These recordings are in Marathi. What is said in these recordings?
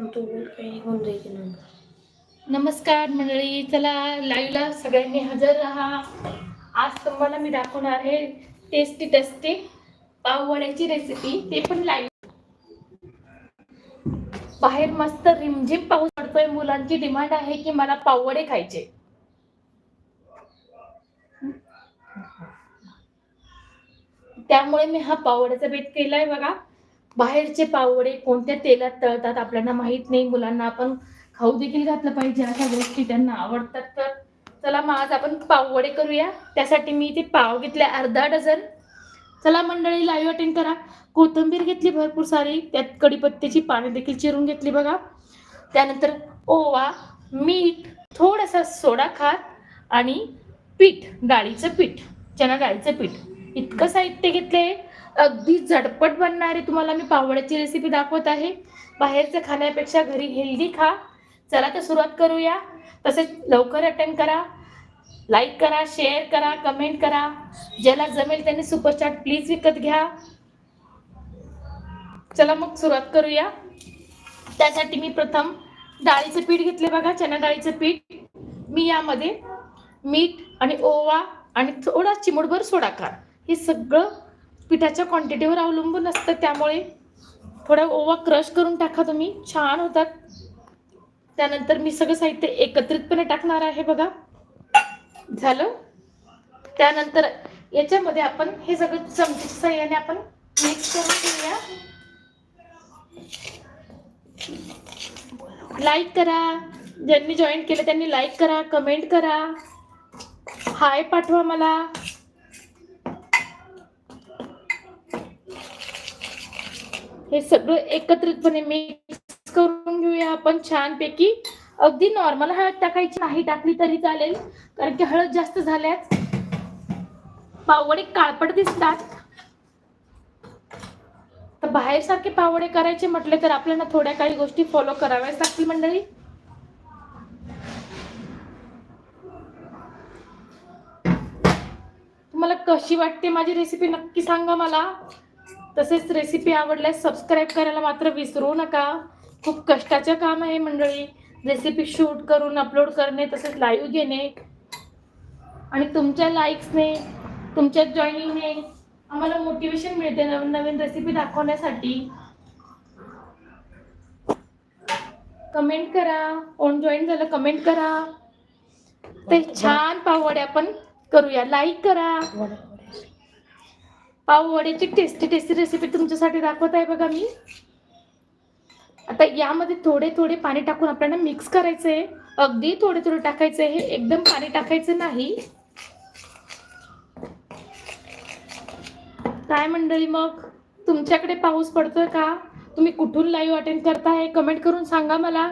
तो बोल काही निघून जायचे नमस्कार मंडळी चला लाईव्हला सगळ्यांनी हजर राहा. आज तुम्हाला मी दाखवणार आहे टेस्टी टेस्टी पाववड्याची रेसिपी ते पण लाईव्ह बाहेर मस्त रिमझिम पाऊस पडतोय. मुलांची डिमांड आहे की मला पाववडे खायचे. त्यामुळे मी हा पाववड्याचा बेत केलाय बघा. बाहेरचे पाववडे कोणत्या तेलात तळतात आपल्याला माहीत नाही. मुलांना आपण खाऊ देखील घातलं पाहिजे अशा गोष्टी त्यांना आवडतात तर चला मग आज आपण पाववडे करूया. त्यासाठी मी इथे पाव घेतले अर्धा डझन. चला मंडळी लाईव्ह अटेंड करा. कोथिंबीर घेतली भरपूर सारी. त्यात कढीपत्त्याची पाने देखील चिरून घेतली बघा. त्यानंतर ओवा मीठ थोडासा सोडा खात आणि पीठ डाळीचं पीठ चना डाळीचं पीठ. इतकं साहित्य घेतलंय. अगदी झटपट बनणारी तुम्हाला मी पावड्याची रेसिपी दाखवत आहे. बाहेरचं खाण्यापेक्षा घरी हेल्दी खा. चला तर सुरुवात करूया. तसेच लवकर अटेंड करा. लाईक करा शेअर करा कमेंट करा. ज्याला जमेल त्यांनी सुपरचाट प्लीज विकत घ्या. चला मग सुरुवात करूया. त्यासाठी मी प्रथम डाळीचं पीठ घेतले बघा चना डाळीचं पीठ. मी यामध्ये मीठ आणि ओवा आणि थोडा चिमूटभर सोडाकार. हे सगळं पिठाच्या क्वांटिटीवर अवलंबून असतं त्यामुळे थोडा ओवा क्रश करून टाका तुम्ही. छान होतात. त्यानंतर मी सगळं साहित्य एकत्रितपणे टाकणार आहे बघा. झालं? त्यानंतर याच्यामध्ये आपण हे सगळं चमचीच्या साह्याने आपण मिक्स करून घेऊया. लाईक करा. ज्यांनी जॉईन केलं त्यांनी लाईक करा कमेंट करा. हाय पाठवा मला. हे सगळं एकत्रितपणे मिक्स करून घेऊया आपण छानपैकी. अगदी नॉर्मल हळद टाकायची नाही टाकली तरी चालेल. कारण की हळद जास्त झाल्यास पावडे काळपट दिसतात. तर बाहेर सारखे पावडे करायचे म्हटले तर आपल्याला थोड्या काही गोष्टी फॉलो कराव्याच लागतील मंडळी. तुम्हाला कशी वाटते माझी रेसिपी नक्की सांगा मला. तसेच रेसिपी आवडल्यास सबस्क्राईब करायला मात्र विसरू नका. खूप कष्टाचं काम आहे मंडळी. रेसिपी शूट करून अपलोड करणे तसेच लाईव्ह घेणे. आणि तुमच्या लाईक्सने तुमच्या जॉईनिंगने आम्हाला मोटिवेशन मिळते नवीन नवीन रेसिपी दाखवण्यासाठी. कमेंट करा. कोण जॉईन झालं कमेंट करा. ते छान पाववडे आपण करूया. लाईक करा. पाववड्याची टेस्टी टेस्टी रेसिपी तुमच्यासाठी दाखवत आहे बघा मी. आता यामध्ये थोडे थोडे पाणी टाकून आपल्याला मिक्स करायचंय. अगदी थोडे थोडे टाकायचे हे एकदम पाणी टाकायचं नाही. काय मंडळी मग? तुमच्याकडे पाऊस पडतोय का? तुम्ही कुठून लाईव्ह अटेंड करताय? कमेंट करून सांगा मला.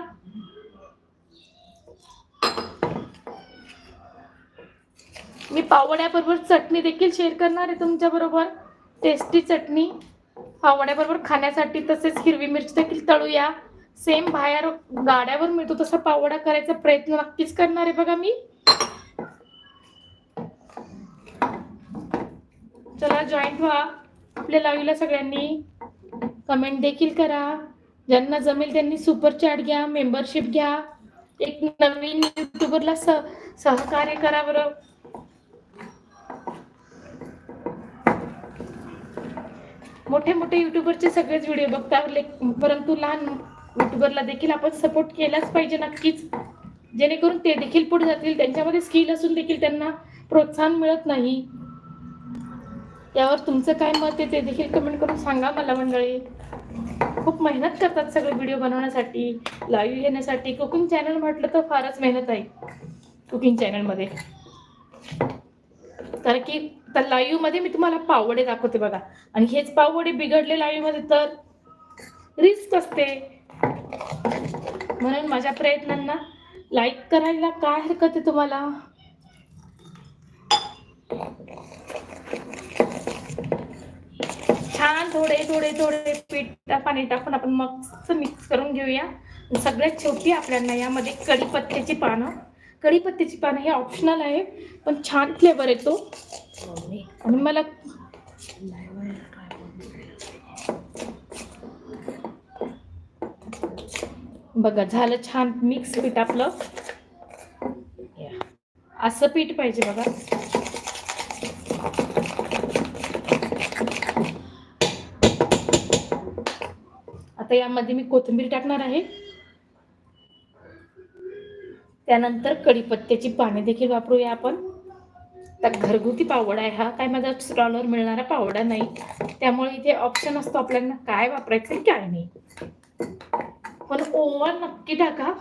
मी पावड्याबरोबर चटणी देखील शेअर करणार आहे तुमच्या बरोबर. टेस्टी चटणी. पावड्याबरोबर खाण्यासाठी तसेच हिरवी मिरची देखील तळूया. सेम बाहेर गाड्यावर मिळतो तसा पावडा करायचा प्रयत्न नक्कीच करणार आहे बघा मी. चला जॉईंट व्हा. आपल्या लाईव्हला सगळ्यांनी. कमेंट देखील करा. ज्यांना जमेल त्यांनी सुपर चॅट घ्या मेंबरशिप घ्या. एक नवीन युट्यूबरला सह सहकार्य करा बरं. मोठे मोठे युट्यूबरचे सगळेच व्हिडिओ बघता लेक- परंतु लहान युट्यूबरला देखील आपण सपोर्ट केलाच पाहिजे नक्कीच. जेणेकरून ते देखील पुढे जातील. त्यांच्यामध्ये स्किल असून देखील त्यांना प्रोत्साहन मिळत नाही. यावर तुमचं काय मत आहे ते देखील कमेंट करून सांगा मला मंडळी. खूप मेहनत करतात सगळे व्हिडिओ बनवण्यासाठी लाईव्ह येण्यासाठी कुकिंग चॅनल म्हटलं तर फारच मेहनत आहे कुकिंग चॅनलमध्ये कारण की तर लाईव्हमध्ये मी तुम्हाला पावडे दाखवते बघा. आणि हेच पावडे बिघडले लाईव्हमध्ये तर रिस्क असते. म्हणून माझ्या प्रयत्नांना लाईक करायला काय हरकत आहे तुम्हाला? छान थोडे थोडे थोडे पीठ पाणी टाकून आपण मग मिक्स करून घेऊया. सगळ्यात शेवटी आपल्याला यामध्ये कढीपत्त्याची पानं कढीपत्त्याची पानं हे ऑप्शनल आहे पण छान फ्लेवर येतो आणि मला बघा झालं छान मिक्स पीठ आपलं. या. असं पीठ पाहिजे बघा. आता यामध्ये मी कोथिंबीर टाकणार आहे. त्यानंतर कढीपत्त्याची पाने देखील वापरूया आपण. आता घरगुती पावडा आहे हा. काय माझा स्टॉलवर मिळणारा पावडा नाही. त्यामुळे इथे ऑप्शन असतो आपल्याला काय वापरायचं आणि काय नाही. पण ओवा नक्की टाका.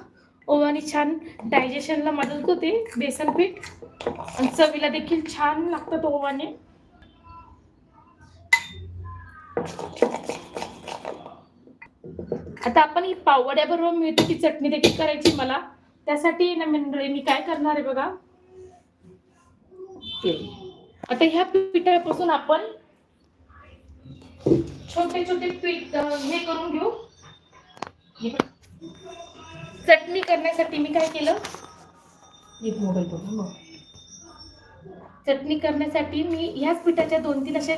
ओवाने छान डायजेशनला मदत होते. बेसन पीठ आणि चवीला देखील छान लागतात ओवाने. आता आपण ही पावड्याबरोबर मिळते ती चटणी देखील करायची मला. त्यासाठी ना मंडळी मी काय करणार आहे बघा? तेल आता ह्या पिठापासून आपण छोटे छोटे पीठ हे करून घेऊ. चटणी करण्यासाठी मी काय केलं? एक मोबाईल बघ. चटणी करण्यासाठी मी ह्याच पिठाच्या दोन तीन असे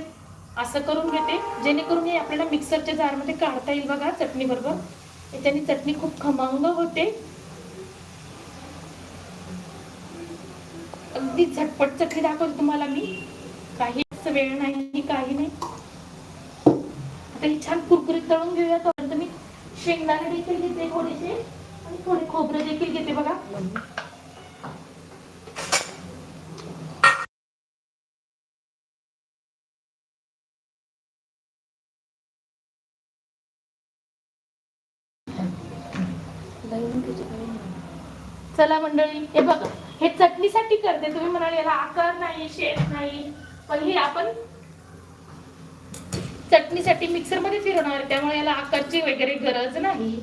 असं करून घेते जेणेकरून हे आपल्याला मिक्सरच्या जारमध्ये काढता येईल बघा चटणी बरोबर त्याच्याने चटणी खूप खमंग होते. अगदी झटपट चटणी दाखवते तुम्हाला मी. काहीच वेळ नाही काही नाही. आता ही छान कुरकुरीत तळून घेऊया तोपर्यंत मी. शेंगदाणे देखील घेते थोडेसे आणि थोडे खोबरं देखील घेते बघा. चला मंडळी हे बघा. हे चटणीसाठी करते. तुम्ही म्हणाल याला आकार नाही शेप नाही. पण हे आपण चटणीसाठी मिक्सरमध्ये फिरवणार त्यामुळे याला आकारची वगैरे गरज नाही.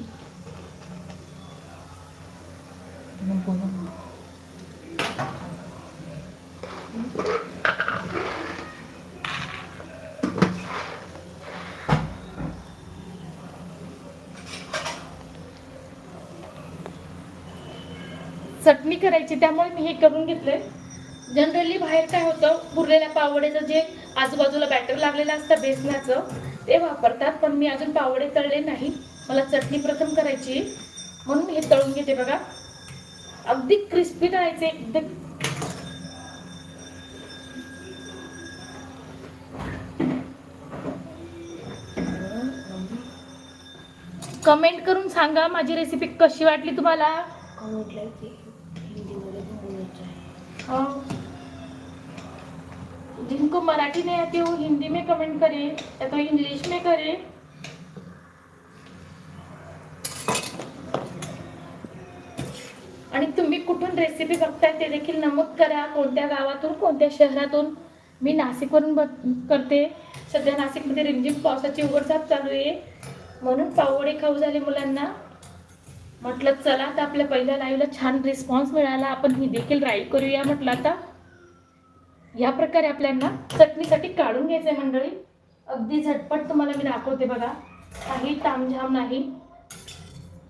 चटणी करायची त्यामुळे मी हे करून घेतलंय. जनरली बाहेर काय होतं पुरलेल्या पावड्याचं जे आजूबाजूला बॅटर लागलेलं असतं बेसनाचं ते वापरतात पण मी अजून पावडे तळले नाही. मला चटणी प्रथम करायची म्हणून हे तळून घेते बघा. अगदी क्रिस्पी तळायचे एकदम. कमेंट करून सांगा माझी रेसिपी कशी वाटली तुम्हाला? कमेंटला की हिंदीमध्ये बोलायचं आहे हाँ। जिनको मराठी नहीं आती वो हिंदी में कमेंट करे या तो इंग्लिश में करे। आणि तुम्ही कुठून रेसिपी बघताय ते देखील नमूद करा. कोणत्या गावातून कोणत्या शहरातून. मी नाशिकवरून ब- करते. सध्या नाशिकमध्ये रिमझिम पावसाची उघडझाप चालू आहे. म्हणून पावडे खाऊ झाले मुलांना. म्हटलं चला आता आपल्या पहिल्या लाईव्हला छान रिस्पॉन्स मिळाला. आपण ही देखील राईड करूया म्हटलं आता. या प्रकारे आपल्याला चटणीसाठी काढून घ्यायचंय मंडळी. अगदी झटपट तुम्हाला मी दाखवते बघा. काही तामझाम नाही.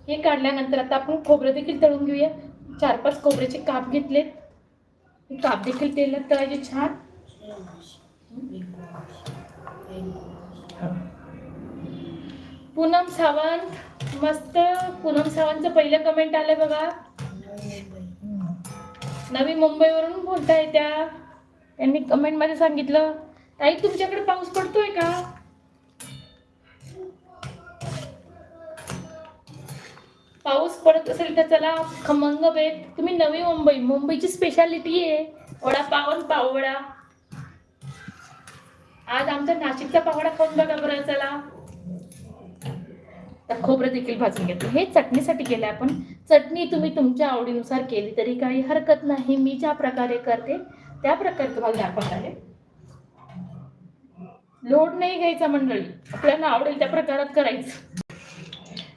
हे काढल्यानंतर आता आपण खोबरं देखील तळून घेऊया. चार पाच खोबऱ्याचे काप घेतलेत. काप देखील तेलात तळायचे छान. पूनम सावंत. मस्त पूनम सावंतचं पहिलं कमेंट आलं बघा. नवी मुंबईवरून बोलताय त्या. त्यांनी कमेंटमध्ये सांगितलं ताई तुमच्याकडे पाऊस पडतोय का? पाऊस पडत असेल तर चला खमंग बेत. तुम्ही नवी मुंबई मुंबईची स्पेशालिटी आहे. वडापाव आणि पावडा आज आमचा नाशिकचा पावडा खाऊन बघा बरं चला. तर खोबरं देखील भाजून घेतो हे चटणीसाठी केलं आपण. चटणी तुम्ही तुमच्या आवडीनुसार केली तरी काही हरकत नाही. मी ज्या प्रकारे करते त्या प्रकारे तुम्हाला दाखवत आहे. लोड नाही घ्यायचा मंडळी. आपल्याला आवडेल त्या प्रकारात करायचं.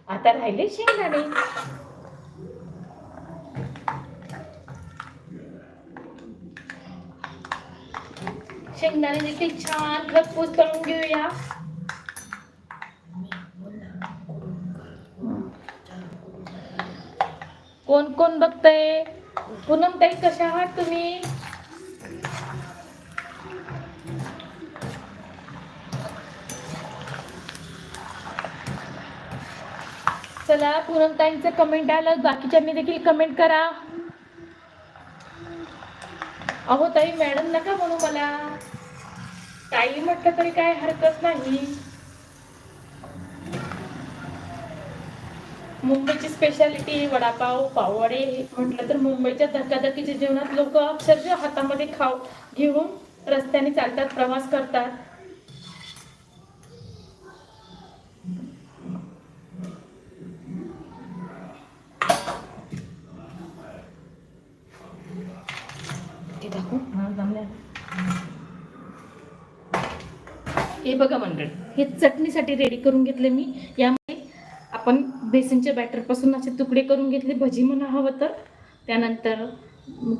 आता राहिले शेंगदाणे. शेंगदाणे देखील छान खरपूस तळून घेऊया. कोण कोण बघतय? पूनम ताई कशा आहात तुम्ही? चला पूनमताईंचं कमेंट आलं. बाकीच्यांनी देखील कमेंट करा. अहो ताई मॅडम नका म्हणू मला. ताई म्हटलं तरी काय हरकत नाही. मुंबईची स्पेशालिटी वडापाव पाववडे म्हटलं तर मुंबईच्या धकाधकीच्या जीवनात लोक अक्षरशः हातामध्ये खाऊ घेऊन रस्त्याने चालतात प्रवास करतात. ते दाखवू. हा. हे बघा मंडळ. हे चटणीसाठी रेडी करून घेतले मी. यामध्ये आपण बेसनच्या बॅटरपासून असे तुकडे करून घेतले भजी म्हणा हवं तर. त्यानंतर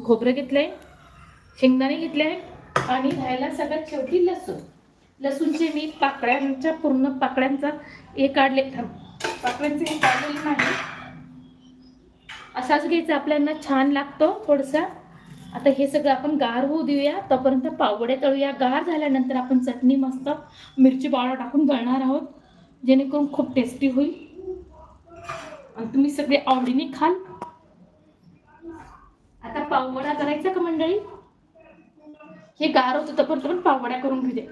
खोबरं घेतलंय शेंगदाणे घेतले आहे आणि घ्यायला सगळ्यात शेवटी लसूण. लसूणचे मी पाकळ्यांच्या पूर्ण पाकळ्यांचा हे काढले. पाकळ्यांचे हे काढलेले नाही. असाच घ्यायचा आपल्याला छान लागतो थोडसा. आता हे सगळं आपण गार होऊ देऊया. तोपर्यंत पावडे तळूया. गार झाल्यानंतर आपण चटणी मस्त मिरची पावडर टाकून गळणार आहोत जेणेकरून खूप टेस्टी होईल. तुम्ही सगळे आवडीने खाल. आता पाववडा करायचा का मंडळी? हे गार होतं तोपर्यंत पण पाववड्या करून घेऊ दे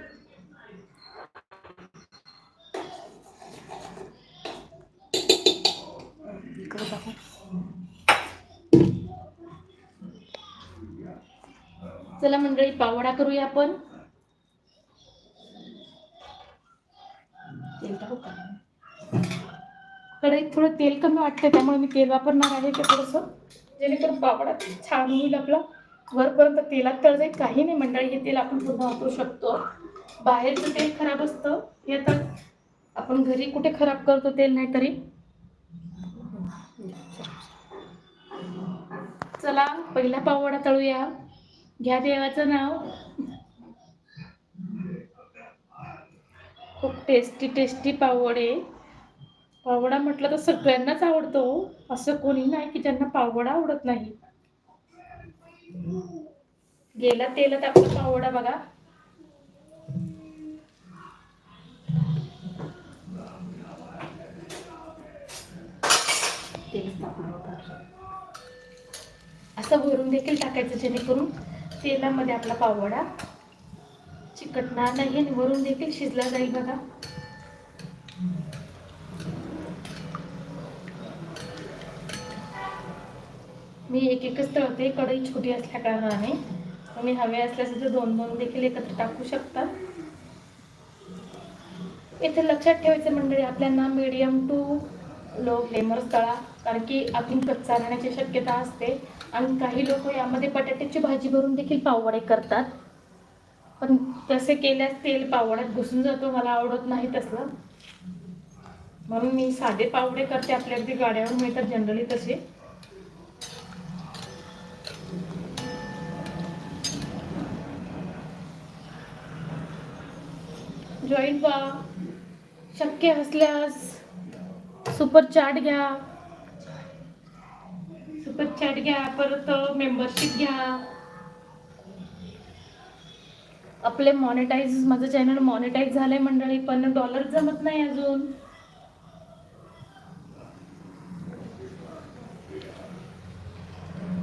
चला मंडळी पावडा करूया आपण. तेल टाकू का? कढईत थोडं तेल कमी वाटतं त्यामुळे मी तेल वापरणार आहे ते थोडंसं. जेणेकरून पावडा छान होईल आपला. वरपर्यंत तेलात तळ जाईल काही नाही मंडळी हे तेल आपण पुन्हा वापरू शकतो. बाहेरचं तेल खराब असतं हे तर आपण घरी कुठे खराब करतो तेल नाही तरी. चला पहिला पावडा तळूया. घ्या देवाचं नाव. खूप टेस्टी टेस्टी पावडे पावडा म्हटलं तर सगळ्यांनाच आवडतो हो. असं कोणी नाही की ज्यांना पावडा आवडत नाही. गेला तेलात आपला पावडा बघा. असं भरून देखील टाकायचं जेणेकरून तेलामध्ये आपला पावडा चिकटणार नाही आणि वरून देखील शिजला जाईल बघा. मी एक एकच तळते कढई छोटी असल्या कारणाने. तुम्ही हवे असल्यास इथे दोन दोन देखील एकत्र टाकू शकता. इथे लक्षात ठेवायचं मंडळी आपल्याला मीडियम टू लो फ्लेमवर तळा कारण की आपण कच्चा राहण्याची शक्यता असते. आणि काही लोक यामध्ये बटाट्याची भाजी भरून देखील पाववडे करतात. पण तसे केल्यास तेल पावड्यात घुसून जातो मला आवडत नाही तसलं. म्हणून मी साधे पावडे करते आपल्या अगदी गाड्यावर मिळतात जनरली तसे. जॉईन व्हा. शक्य असल्यास सुपर चॅट घ्या. सुपर चॅट घ्या परत मेंबरशिप घ्या. आपले मॉनिटाईज माझं चॅनल मॉनिटाईज झालंय मंडळी पण डॉलर जमत नाही अजून.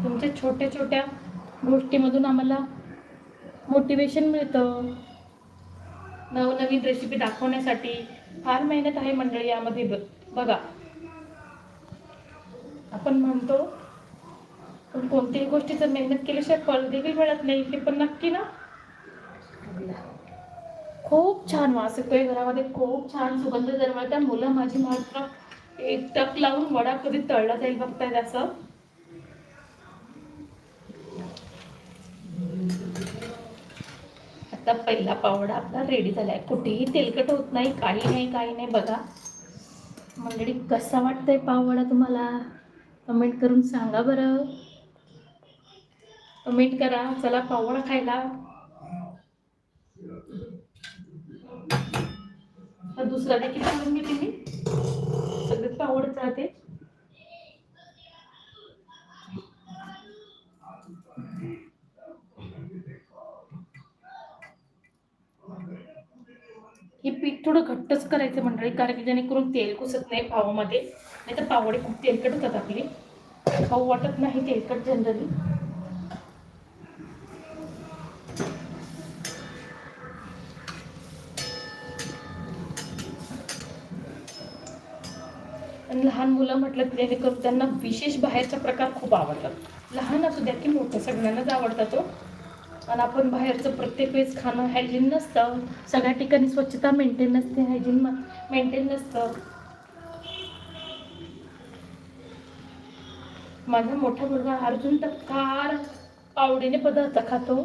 तुमच्या छोट्या छोट्या गोष्टीमधून आम्हाला मोटिवेशन मिळतं. नवनवीन रेसिपी दाखवण्यासाठी फार मेहनत आहे मंडळी यामध्ये. बघा. आपण म्हणतो पण कोणत्याही गोष्टीचं मेहनत केल्याशिवाय फळ देखील मिळत नाही. हे पण नक्की ना? खूप छान वास येतोय घरामध्ये. खूप छान सुगंध दरवळत्या मुलं माझी मात्र एक टक लावून वडा कधी तळला जाईल बघतायत असं. आता पहिला पावडा आपला रेडी झालाय. कुठेही तेलकट होत नाही काही नाही काही नाही. बघा. मंडळी कसा वाटतंय पावडा तुम्हाला? कमेंट करून सांगा बरं. कमेंट करा. चला पावडा खायला. हा दुसरा देखील करून घेते मी. सगळेच पावडच राहते ही पीठ थोडं घट्टच करायचं मंडळी कारण की जेणेकरून तेल कुसत नाही पावामध्ये. नाही तर पावडे खूप तेलकट होतात आपली. खाऊ वाटत नाही तेलकट जनरली. आणि लहान मुलं म्हटलं की जेणेकरून त्यांना विशेष बाहेरचा प्रकार खूप आवडतात. लहान असू द्या की मोठं सगळ्यांनाच आवडतात तो आणि आपण बाहेरचं प्रत्येक वेळेस खाणं हायजीन नसतं. सगळ्या ठिकाणी स्वच्छता मेंटेन नसते हायजीन मेंटेन नसतं. माझा मोठा मुलगा अर्जुन तर फार आवडीने पदार्थ खातो.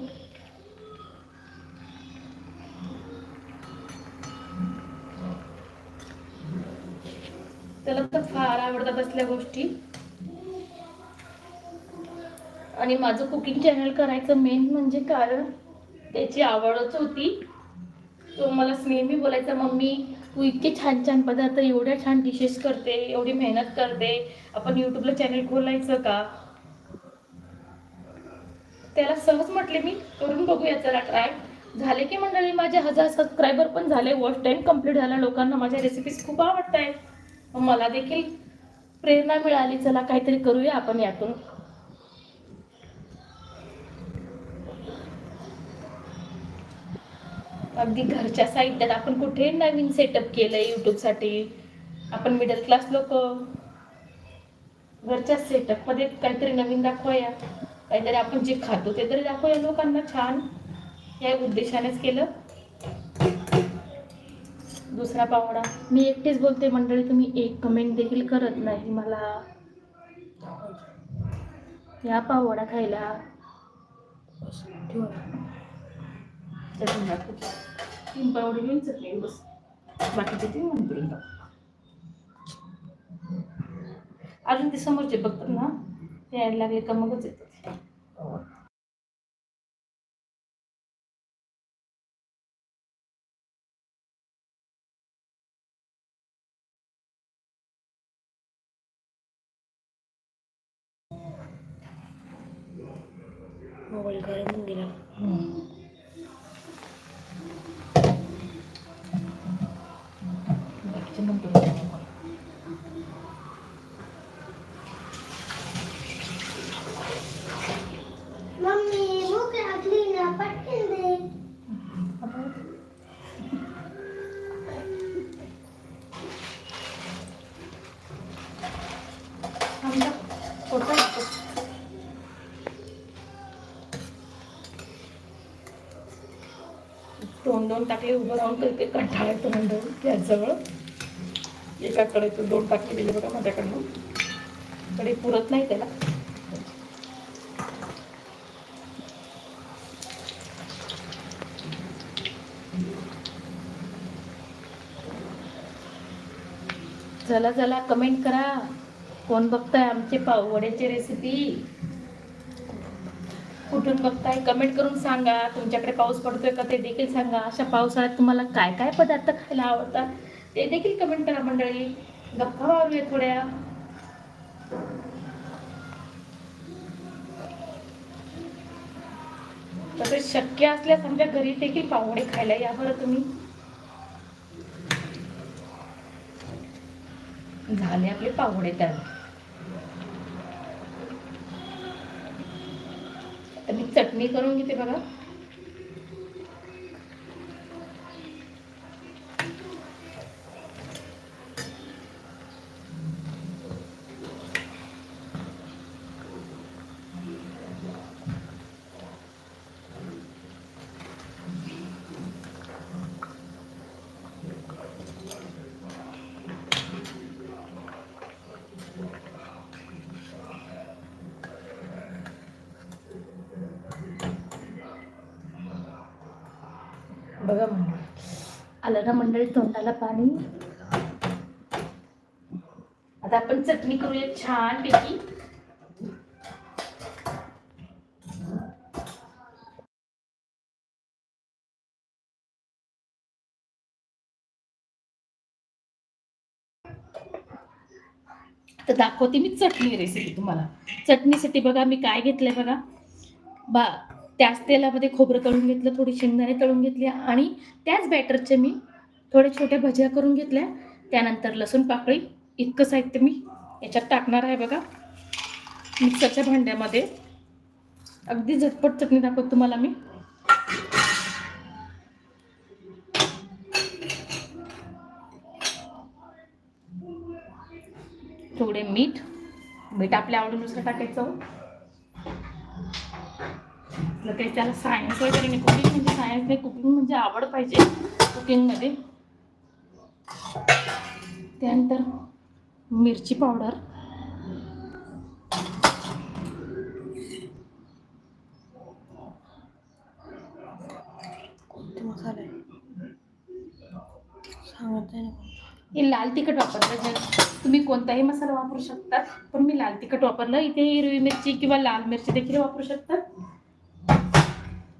त्याला तर फार आवडतात असल्या गोष्टी. आणि माझं कुकिंग चॅनल करायचं मेन म्हणजे कारण त्याची आवडच होती. तो मला नेहमी बोलायचा मम्मी तू इतके छान छान पदार्थ एवढ्या छान डिशेस करते एवढी मेहनत करते. आपण यूट्यूबला चॅनल खोलायचं का? त्याला सहज म्हटले मी करून बघूया चला ट्राय झाले की मंडळी माझे हजार सबस्क्रायबर पण झाले. वॉच टाईम कंप्लीट झाला. लोकांना माझ्या रेसिपीज खूप आवडत आहेत मग मला देखील प्रेरणा मिळाली. चला काहीतरी करूया आपण यातून. अगदी घरच्या साहित्यात आपण कुठे नवीन सेटअप केलंय यूट्यूबसाठी आपण मिडल क्लास लोक. घरच्या सेटअपमध्ये काहीतरी नवीन दाखवूया. काहीतरी आपण जे खातो ते तरी दाखवूया लोकांना छान. या उद्देशानेच केलं. दुसरा पावडा मी एकटेच बोलते मंडळी तुम्ही एक कमेंट देखील करत नाही मला. या पावडा खायला. ठेवा. चटणी टाकू. तीन पावडे घेऊन चटणी बस बाकीचे ते नंतरून टाकू. अजून ते समोरचे बघतात ना ते यायला लागले का मगच येतात मोबाईल गरम गेला बाकीचे नंतर. दोन दोन टाकले उभं राहून काही कंटाळा येतो मंडळी त्याजवळ. एकाकडे तो दोन टाकी दिले बघा माझ्याकडनं. कडे पुरत नाही त्याला. चला चला कमेंट करा. कोण बघताय आमचे पाववड्याची रेसिपी कुठून बघताय? कमेंट करून सांगा. तुमच्याकडे पाऊस पडतोय का ते देखील सांगा. अशा पावसाळ्यात तुम्हाला काय काय पदार्थ खायला आवडतात? ते देखील कमेंट करा मंडळी गप्पा मारूया थोड्या. तसेच शक्य असल्यास आमच्या घरी देखील पावडे खायला या बरं तुम्ही. झाले आपले पावडे तर आता मी चटणी करून घेते बघा मंडळी आलं ना मंडळी तोंडाला पाणी. आता आपण चटणी करूया छान पैकी तर दाखवते मी चटणी रेसिपी तुम्हाला. चटणीसाठी बघा मी काय घेतलंय बघा. बा त्याच तेलामध्ये खोबरं तळून घेतलं थोडी शेंगदाणे तळून घेतली आणि त्याच बॅटरचे मी थोड्या छोट्या भज्या करून घेतल्या. त्यानंतर लसूण पाकळी इतकं साहित्य मी याच्यात टाकणार आहे बघा. मिक्सरच्या भांड्यामध्ये. अगदी झटपट चटणी दाखवत तुम्हाला मी. थोडे मीठ. मीठ आपल्या आवडीनुसार टाकायचं. काही त्याला सायन्स वगैरे नाही. कुकिंग म्हणजे सायन्स नाही. कुकिंग म्हणजे आवड पाहिजे. कुकिंगमध्ये त्यानंतर मिरची पावडर. कोणते मसाले? सांगत नाही हे लाल तिखट वापरलं. जर तुम्ही कोणताही मसाला वापरू शकतात पण मी लाल तिखट वापरलं. इथे हिरवी मिरची किंवा लाल मिरची देखील वापरू शकतात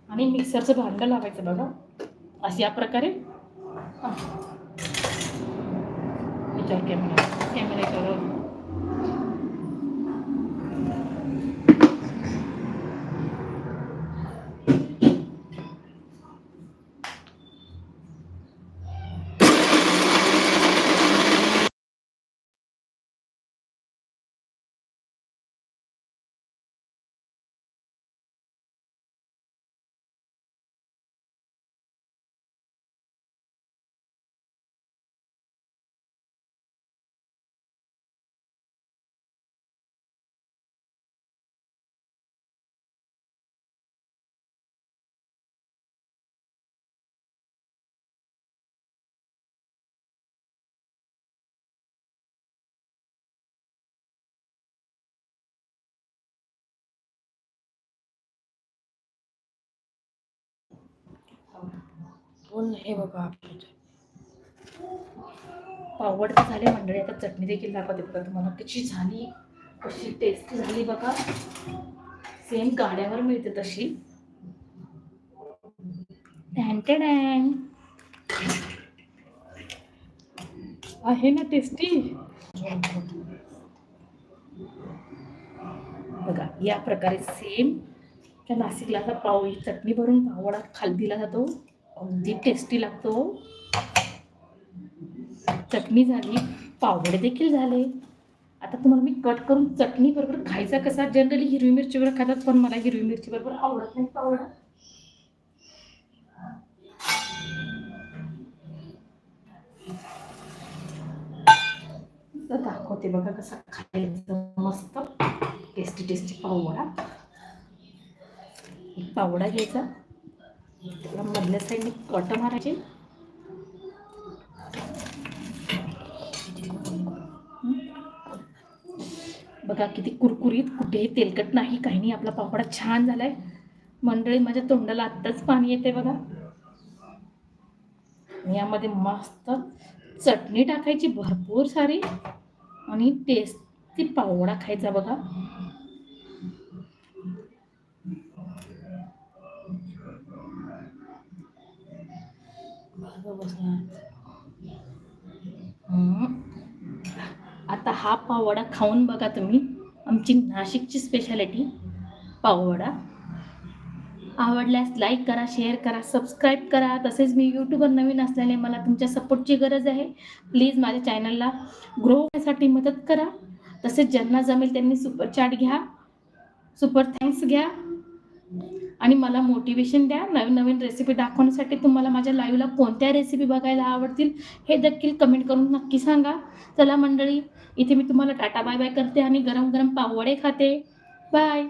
आणि मिक्सरचं भांडं लावायचं बघा. अशा या प्रकारे हा. याच्यावर कॅमेरा कॅमेरा याच्यावर बोल ना हे बघा. पावड तर झाले मंडळी आता चटणी देखील दाखवते बघा तुम्हाला. कशी झाली कशी टेस्ट झाली बघा. सेम गाड्यावर मिळते तशी. टॅन आहे ना टेस्टी बघा या प्रकारे सेम त्या नाशिकला असा पाव चटणी भरून पावडा खाल दिला जातो. अगदी टेस्टी लागतो. चटणी झाली पावडे देखील झाले. आता तुम्हाला मी कट करून चटणी बरोबर खायचा कसा? जनरली हिरवी मिरची बरोबर खातात पण मला हिरवी मिरची बरोबर आवडत नाही पावडा. दाखवते बघा कसा खायचं मस्त. Tasty tasty पावडा. पावडा घ्यायचा. त्याला मधल्या साईडने कट मारायचे. बघा किती कुरकुरीत कुठेही तेलकट नाही काही नाही आपला पापडा छान झालाय. मंडळी माझ्या तोंडाला आत्ताच पाणी येते बघा. यामध्ये मस्त चटणी टाकायची भरपूर सारी. आणि टेस्टी पावडा खायचा बघा. आता हा पाववडा खाऊन बघा तुम्ही. आमची नाशिकची स्पेशालिटी पाववडा. आवडल्यास लाईक करा शेअर करा सबस्क्राईब करा. तसेच मी यूट्यूबवर नवीन असल्याने मला तुमच्या सपोर्टची गरज आहे. प्लीज माझ्या चॅनलला ग्रो होण्यासाठी मदत करा. तसेच ज्यांना जमेल त्यांनी सुपर चॅट घ्या. सुपर थँक्स घ्या. आणि मला मोटिवेशन द्या नवीन नवीन रेसिपी दाखवण्यासाठी तुम्हाला माझ्या लाईव्हला कोणत्या रेसिपी बघायला आवडतील हे देखील कमेंट करून नक्की सांगा. चला मंडळी इथे मी तुम्हाला टाटा बाय बाय करते आणि गरम गरम पाववडे खाते. बाय